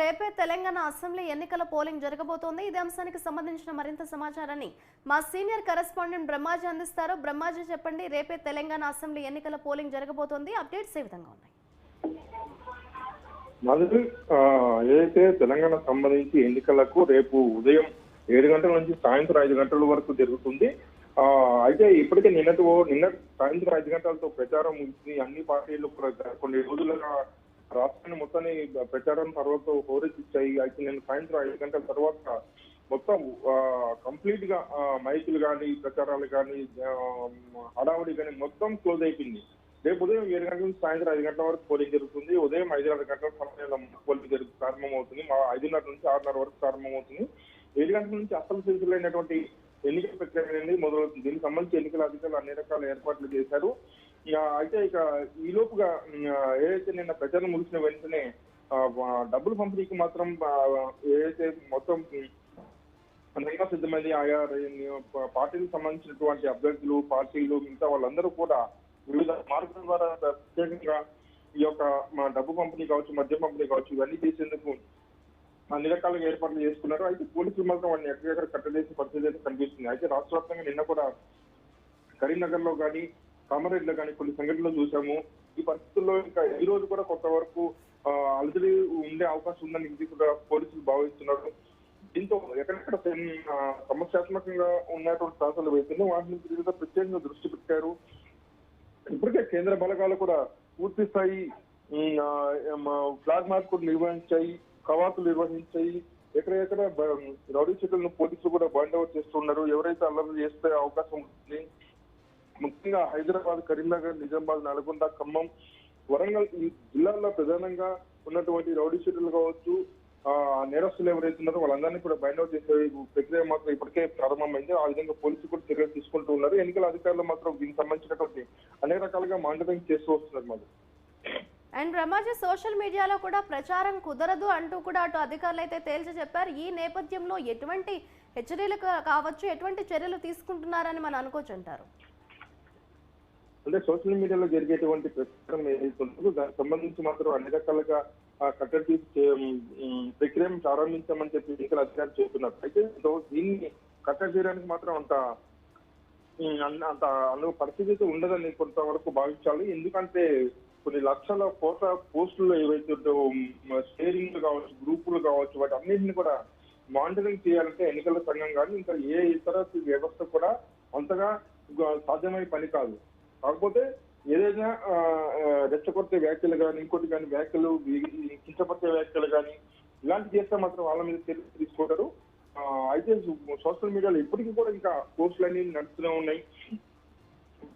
రేపే తెలంగాణ అసెంబ్లీ ఎన్నికల పోలింగ్ జరగబోతోంది. ఇదే అంశానికి సంబంధించిన మరింత సమాచారాన్ని మా సీనియర్ కరెస్పాండెంట్ బ్రహ్మాజీ అందిస్తారు. బ్రహ్మాజీ చెప్పండి రేపే తెలంగాణ అసెంబ్లీ ఎన్నికల పోలింగ్ జరగబోతోంది. అప్డేట్స్ ఏ విధంగా ఉన్నాయి? మొదటి ఏదైతే తెలంగాణ సంబంధించి ఎన్నికలకు రేపు ఉదయం ఏడు గంటల నుంచి సాయంత్రం ఐదు గంటల వరకు జరుగుతుంది. అయితే ఇప్పటికే నిన్నటి నిన్న సాయంత్రం ఐదు గంటలతో ప్రచారం ముగిసింది. అన్ని పార్టీలు కూడా కొన్ని రోజులుగా రాష్ట్రాన్ని మొత్తాన్ని ప్రచారం తర్వాత హోరెత్తిచ్చాయి అయితే నేను సాయంత్రం ఐదు గంటల తర్వాత మొత్తం కంప్లీట్గా మైకులు కానీ ప్రచారాలు కానీ హడావుడి కానీ మొత్తం క్లోజ్ అయిపోయింది. రేపు ఉదయం ఏడు గంటల నుంచి సాయంత్రం ఐదు గంటల వరకు పోలింగ్ జరుగుతుంది. ఉదయం ఐదున్నర గంటల సమయంలో పోలింగ్ జరుగు ప్రారంభమవుతుంది. మా ఐదున్నర నుంచి ఆరున్నర వరకు ప్రారంభమవుతుంది. ఏడు గంటల నుంచి అసలు సిరిసిలైనటువంటి ఎన్నికల ప్రక్రియ అనేది మొదలవుతుంది. దీనికి సంబంధించి ఎన్నికల అధికారులు అన్ని రకాల ఏర్పాట్లు చేశారు. అయితే ఇక ఈ లోపుగా ఏదైతే నిన్న ప్రచారం ముగిసిన వెంటనే డబ్బులు పంపిణీకి మాత్రం ఏదైతే మొత్తం ఉమ్, సిద్ధమైంది ఆయా పార్టీలకు సంబంధించినటువంటి అభ్యర్థులు పార్టీలు మిగతా వాళ్ళందరూ కూడా వివిధ మార్గాల ద్వారా ప్రత్యేకంగా ఈ యొక్క మా డబ్బు పంపిణీ కావచ్చు మద్యం పంపిణీ కావచ్చు ఇవన్నీ చేసేందుకు అన్ని రకాలుగా ఏర్పాట్లు చేసుకున్నారు. అయితే పోలీసులు మాత్రం వాడిని ఎక్కడెక్కడ కట్టలేసి పరిస్థితి అయితే కనిపిస్తుంది. అయితే రాష్ట్ర వ్యాప్తంగా నిన్న కూడా కరీంనగర్లో కానీ కామారెడ్డిలో కానీ కొన్ని సంఘటనలు చూసాము. ఈ పరిస్థితుల్లో ఇంకా ఈ రోజు కూడా కొంతవరకు వరకు అలజడి ఉండే అవకాశం ఉందని ఇది కూడా పోలీసులు భావిస్తున్నారు. దీంతో ఎక్కడెక్కడ సమస్యాత్మకంగా ఉన్నటువంటి ప్రాంతాలు వెళ్తుంది వాటి నుంచి ప్రత్యేకంగా దృష్టి పెట్టారు. ఇప్పటికే కేంద్ర బలగాలు కూడా పూర్తి స్థాయి ఫ్లాగ్ మార్క్ కూడా నిర్వహించాయి కవాతులు నిర్వహించాయి. ఎక్కడెక్కడ రౌడీ చెట్లను పోలీసులు కూడా బాండ్ అవుట్ చేస్తున్నారు. ఎవరైతే అల్లరి చేస్తే అవకాశం ఉంటుంది. ముఖ్యంగా హైదరాబాద్ కరీంనగర్ నిజామాబాద్ నల్గొండ ఖమ్మం వరంగల్ ఈ జిల్లాల్లో ప్రధానంగా ఉన్నటువంటి రౌడీ షీటర్లు కావచ్చు నేరస్తులు ఎవరైతే ఉన్నారో వాళ్ళందరినీ కూడా బైండ్ అవుట్ చేసే ప్రక్రియ మాత్రం ఇప్పటికే ప్రారంభమైంది. ఆ విధంగా పోలీసులు కూడా చర్యలు తీసుకుంటూ ఉన్నారు. ఎన్నికల అధికారులు మాత్రం దీనికి సంబంధించినటువంటి అనేక రకాలుగా మానిటరింగ్ చేస్తూ వస్తున్నారు మాకు అండ్ రమాజీ సోషల్ మీడియాలో కూడా ప్రచారం కుదరదు అంటూ కూడా అటు అధికారులు అయితే తేల్చి చెప్పారు. ఈ నేపథ్యంలో ఎటువంటి హెచ్చరికలు కావచ్చు ఎటువంటి చర్యలు తీసుకుంటున్నారని మనం అనుకోవచ్చు అంటారు. అంటే సోషల్ మీడియాలో జరిగేటువంటి ప్రచారం ఏదైతే దానికి సంబంధించి మాత్రం అన్ని రకాలుగా కట్టడి తీసి ప్రక్రియను ప్రారంభించామని చెప్పి ఎన్నికల అధికారులు చెబుతున్నారు. అయితే దీన్ని కట్టడి చేయడానికి మాత్రం అంత అన్న- అంత అందులో పరిస్థితి అయితే ఉండదని కొంతవరకు భావించాలి. ఎందుకంటే కొన్ని లక్షల ఫోటో పోస్టులు ఏవైతే ఉంటాయో షేరింగ్ కావచ్చు గ్రూపులు కావచ్చు వాటి అన్నింటిని కూడా మానిటరింగ్ చేయాలంటే ఎన్నికల సంఘం కానీ ఇంకా ఏ ఇతర వ్యవస్థ కూడా అంతగా సాధ్యమయ్యే పని కాదు. కాకపోతే ఏదైనా రెచ్చగొట్టే వ్యాఖ్యలు కానీ ఇంకోటి కానీ వ్యాఖ్యలు కించపరిచే వ్యాఖ్యలు కానీ ఇలాంటి చేస్తే మాత్రం వాళ్ళ మీద చర్యలు తీసుకుంటారు. అయితే సోషల్ మీడియాలో ఇప్పటికీ కూడా ఇంకా పోస్టులు అనేవి నడుస్తూనే ఉన్నాయి.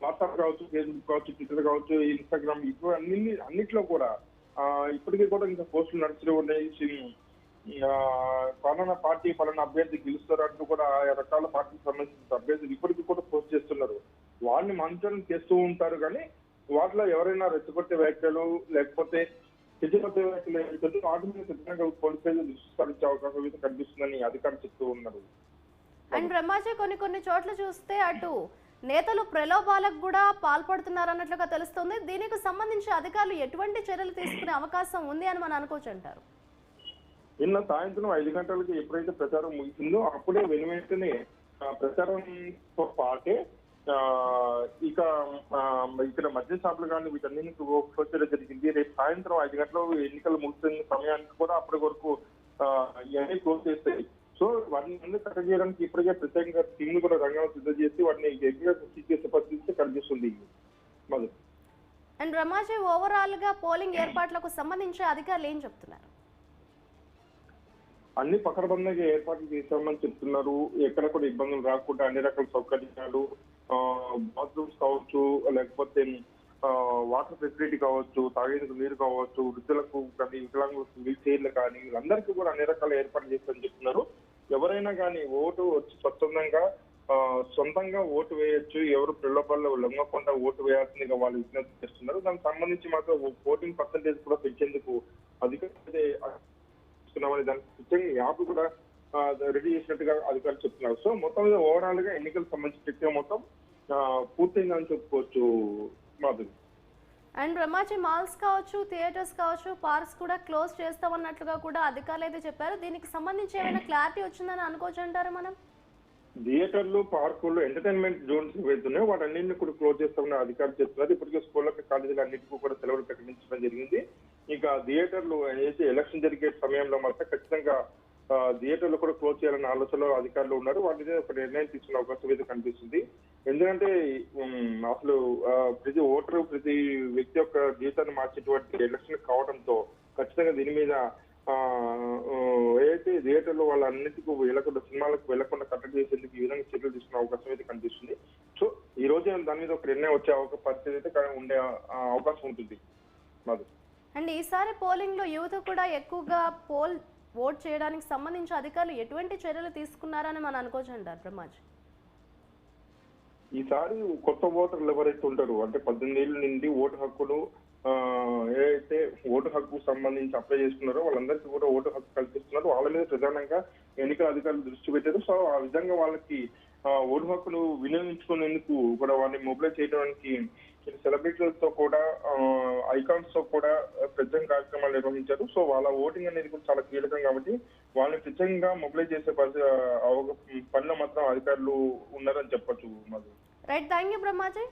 వాట్సాప్ కావచ్చు ఫేస్బుక్ కావచ్చు ట్విట్టర్ కావచ్చు ఇన్స్టాగ్రామ్ ఇప్పుడు అన్ని అన్నిట్లో కూడా ఇప్పటికీ కూడా ఇంకా పోస్టులు నడుస్తూనే ఉన్నాయి. సి- ఫలానా పార్టీ ఫలానా అభ్యర్థి గెలుస్తారు అంటూ కూడా రకాల పార్టీకి సంబంధించిన అభ్యర్థులు ఇప్పటికీ కూడా పోస్ట్ చేస్తున్నారు. వాళ్ళని మానిటరింగ్ చేస్తూ ఉంటారు కానీ వాటిలో ఎవరైనా రెచ్చగొట్టే వ్యాఖ్యలు లేకపోతే కించగొట్టే వ్యాఖ్యలు ఏమిటంటే వాటి మీద ఖచ్చితంగా పోలీసు ప్రజలు దృష్టి సారించే అవకాశం అయితే కనిపిస్తుందని అధికారులు చెప్తూ ఉన్నారు. అండ్ బ్రహ్మాజీ కొన్ని కొన్ని చోట్ల చూస్తే అటు నేతలు ప్రలోభాలకు కూడా పాల్పడుతున్నారు అన్నట్లుగా తెలుస్తుంది. దీనికి సంబంధించి అధికారులు ఎటువంటి చర్యలు తీసుకునే అవకాశం ఉంది అని మనం అనుకోవచ్చు అంటారు. నిన్న సాయంత్రం ఐదు గంటలకి ఎప్పుడైతే ప్రచారం ముగిసిందో అప్పుడే వెను వెంటనే ఆ, ప్రచారంతో పాటే ఇక ఇక్కడ మద్య షాపులు కానీ వీటన్నింటిని క్లోజ్ చేయడం జరిగింది. రేపు సాయంత్రం ఐదు గంటలు ఎన్నికలు ముగిసిన సమయానికి కూడా అప్పటి వరకు ఇవన్నీ క్లోజ్ చేస్తాయి. సో వాటిని అన్ని కట్టడి చేయడానికి ఇప్పటికే ప్రత్యేకంగా టీంలు కూడా రంగంలో సిద్ధం చేసి వాటిని గట్టిగా కృషి చేసే పరిస్థితి కనిపిస్తుంది. అండ్ బ్రహ్మాజీ ఓవరాల్గా పోలింగ్ ఏర్పాట్లకు సంబంధించి అధికారులు ఏం చెప్తున్నారు? అన్ని పకడ్బందీగా ఏర్పాట్లు చేశామని చెప్తున్నారు. ఎక్కడ కూడా ఇబ్బందులు రాకుండా అన్ని రకాల సౌకర్యాలు బాత్రూమ్స్ కావచ్చు లేకపోతే వాటర్ ఫెసిలిటీ కావచ్చు తాగేందుకు నీరు కావచ్చు వృద్ధులకు కానీ వికలాంగులకు వీల్ చైర్లు కానీ వీళ్ళందరికీ కూడా అన్ని రకాల ఏర్పాట్లు చేస్తారని చెప్తున్నారు. ఎవరైనా కానీ ఓటు వచ్చి స్వచ్ఛందంగా సొంతంగా ఓటు వేయొచ్చు ఎవరు ప్రలోభాల్లో లొంగకుండా ఓటు వేయాల్సిందిగా వాళ్ళు విజ్ఞప్తి చేస్తున్నారు. దానికి సంబంధించి మాత్రం ఓటింగ్ పర్సంటేజ్ కూడా పెంచేందుకు అధికారులు దానికి ముఖ్యంగా యాప్ కూడా రెడీ చేసినట్టుగా అధికారులు చెప్తున్నారు. సో మొత్తం మీద ఓవరాల్గా ఎన్నికలకు సంబంధించిన ప్రక్రియ మొత్తం పూర్తయిందని చెప్పుకోవచ్చు మాధురి అండ్ బ్రహ్మాజీ మాల్స్ కావచ్చు థియేటర్స్ కావచ్చు పార్క్స్ కూడా క్లోజ్ చేస్తామన్నట్లుగా కూడా అధికారులు అయితే చెప్పారు. దీనికి సంబంధించి ఏమైనా క్లారిటీ వచ్చిందని అనుకోవచ్చు అంటారు మనం? థియేటర్లు పార్కులు ఎంటర్టైన్మెంట్ జోన్స్ ఏవైతున్నాయో వాటన్నింటిని కూడా క్లోజ్ చేస్తామని అధికారులు చెప్తున్నారు. ఇప్పటికే స్కూళ్ళకి కాలేజీలు అన్నిటికీ కూడా సెలవులు ప్రకటించడం జరిగింది. ఇక థియేటర్లు ఏదైతే ఎలక్షన్ జరిగే సమయంలో మాత్రం ఖచ్చితంగా థియేటర్లు కూడా క్లోజ్ చేయాలన్న ఆలోచనలో అధికారులు ఉన్నారు. వాటి మీద ఒక నిర్ణయం తీసుకునే అవకాశం అయితే కనిపిస్తుంది. ఎందుకంటే అసలు ప్రతి ఓటరు ప్రతి వ్యక్తి యొక్క జీవితాన్ని మార్చేటువంటి ఎలక్షన్ కావడంతో ఖచ్చితంగా దీని మీద ఆ, థియేటర్లు ఏదైతే థియేటర్లో వాళ్ళన్నిటికీ వెళ్ళకుండా సినిమాలకు వెళ్ళకుండా కట్టడి చేసేందుకు ఈ విధంగా చర్యలు తీసుకునే అవకాశం అయితే కనిపిస్తుంది. సో ఈ రోజు దాని మీద ఒక నిర్ణయం వచ్చే పరిస్థితి అయితే ఉండే అవకాశం ఉంటుంది. మాది. అండ్ ఈసారి పోలింగ్లో యువత కూడా ఎక్కువగా పోల్ ఓట్ చేయడానికి సంబంధించి అధికారులు ఎటువంటి చర్యలు తీసుకున్నారని మనం అనుకోవచ్చు అంటారు బ్రహ్మాజీ? ఈసారి కొత్త ఓటర్లు ఎవరైతే ఉంటారు అంటే పద్దెనిమిది ఏళ్ళ నుండి ఓటు హక్కును ఏదైతే ఓటు హక్కు సంబంధించి అప్లై చేసుకున్నారో వాళ్ళందరికీ కూడా ఓటు హక్కు కల్పిస్తున్నారు. వాళ్ళ మీద ప్రధానంగా ఎన్నికల అధికారులు దృష్టి పెట్టారు. సో ఆ విధంగా వాళ్ళకి ఓటు హక్కును వినియోగించుకునేందుకు కూడా వాళ్ళని మొబిలైజ్ చేయడానికి సెలబ్రిటీలతో కూడా ఐకాన్స్తో కూడా ప్రత్యేక కార్యక్రమాలు నిర్వహించారు. సో వాళ్ళ ఓటింగ్ అనేది కూడా చాలా కీలకం కాబట్టి వాళ్ళని ప్రత్యేకంగా మొబిలైజ్ చేసే పరి పనిలో మాత్రం అధికారులు ఉన్నారని చెప్పొచ్చు Madhu right. Thank you Brahmaji